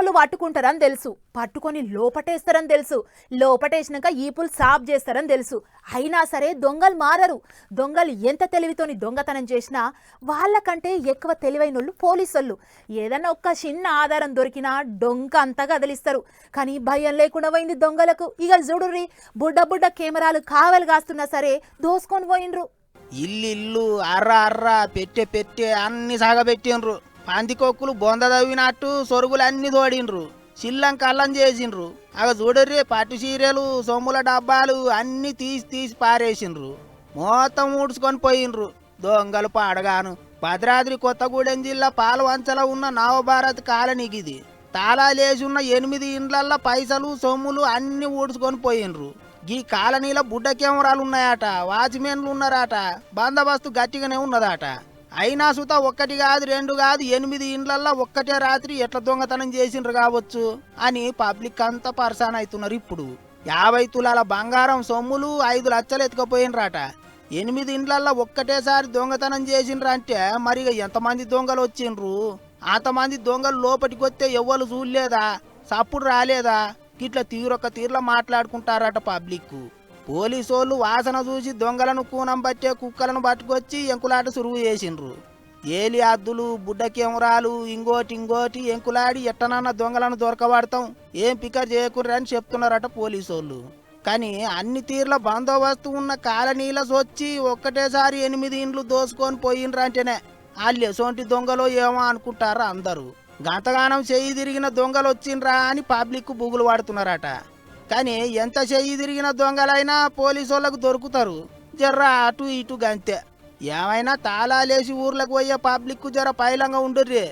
పోలీసోళ్ళు పట్టుకుంటారని తెలుసు. పట్టుకొని లోపటేస్తారని తెలుసు. లోపటేసినాక ఈపులు సాఫ్ చేస్తారని తెలుసు. అయినా సరే దొంగలు మారరు. దొంగలు ఎంత తెలివితోని దొంగతనం చేసినా వాళ్ళకంటే ఎక్కువ తెలివైన వాళ్ళు పోలీసోళ్ళు. ఏదన్నా ఒక్క చిన్న ఆధారం దొరికినా డొంక అంతా కదిలిస్తారు. కానీ భయం లేకుండా పోయింది దొంగలకు. ఇక చూడుర్రి బుడ్డ బుడ్డ కెమెరాలు కావలి కాస్తున్నా సరే దోసుకొని పోయిండ్రు. ఇల్లు ఇల్లు అర్ర అర్ర పెట్టె పెట్టే అన్ని సాగబెట్టిండ్రు. పందికొక్కులు బొంద తవ్వినట్టు సొరుగులు తోడిండ్రు. చిల్లం కల్లం చేసిండ్రు. అగ చూడర్రి పట్టు చీరలు సొమ్ముల డబ్బాలు అన్నీ తీసి తీసి పారేసిండ్రు. మొత్తం ఊడ్చుకొని పోయిండ్రు. దొంగలు పాడగాను. భద్రాద్రి కొత్తగూడెం జిల్లా పాలవంచలో ఉన్న నవభారత్ కాలనీకి ఇది తాళాలేసి ఉన్న ఎనిమిది ఇండ్లల్లో పైసలు సొమ్ములు అన్నీ ఊడ్చుకొని పోయిండ్రు. ఈ కాలనీలో బుడ్డ కెమెరాలు ఉన్నాయట వాచ్మెన్లు ఉన్నారట బందోబస్తు గట్టిగానే ఉన్నదట. అయినా సుత ఒక్కటి కాదు రెండు కాదు ఎనిమిది ఇండ్లల్లో ఒక్కటే రాత్రి ఎట్లా దొంగతనం చేసిండ్రు కావచ్చు? అని పబ్లిక్ అంతా పర్సాన్ అవుతున్నారు ఇప్పుడు. యాభై తులాల బంగారం సొమ్ములు ఐదు లక్షలు ఎత్తుకపోయినరాట. ఎనిమిది ఇండ్లల్లో ఒక్కటేసారి దొంగతనం చేసిండ్రు అంటే మరి ఇక ఎంతమంది దొంగలు వచ్చిండ్రు? అంతమంది దొంగలు లోపలికి వస్తే ఎవ్వరు చూడలేదా? సప్పుడు రాలేదా? ఇట్లా తీరొక్క తీరులో మాట్లాడుకుంటారట పబ్లిక్ పోలీసోళ్ళు వాసన చూసి దొంగలను కూనం పట్టే కుక్కలను పట్టుకొచ్చి ఎంకులాట సురువు చేసిండ్రు. ఏలి అద్దులు బుడ్డ కెమెరాలు ఇంకోటి ఇంకోటి ఎంకులాడి ఎట్టనన్న దొంగలను దొరకబడతాం ఏం పికర్ చేయకుర్రా అని చెప్తున్నారట పోలీసోళ్ళు. కానీ అన్ని తీర్ల బందోబస్తు ఉన్న కాలనీల సొచ్చి ఒక్కటేసారి ఎనిమిది ఇండ్లు దోసుకొని పోయిండ్రు అంటేనే వాళ్ళు ఎసోంటి దొంగలో ఏమో అనుకుంటారా అందరూ. గంతగానం చేయి తిరిగిన దొంగలు వచ్చిండ్రా అని పబ్లిక్ బుగులు వాడుతున్నారట కానీ ఎంత చెయ్యి తిరిగిన దొంగలైనా పోలీసు వాళ్ళకు దొరుకుతారు. జర్ర అటు ఇటు గంతే. ఏమైనా తాళాలేసి ఊర్లకు పోయే పబ్లిక్ జర పైలంగా ఉండుర్రి.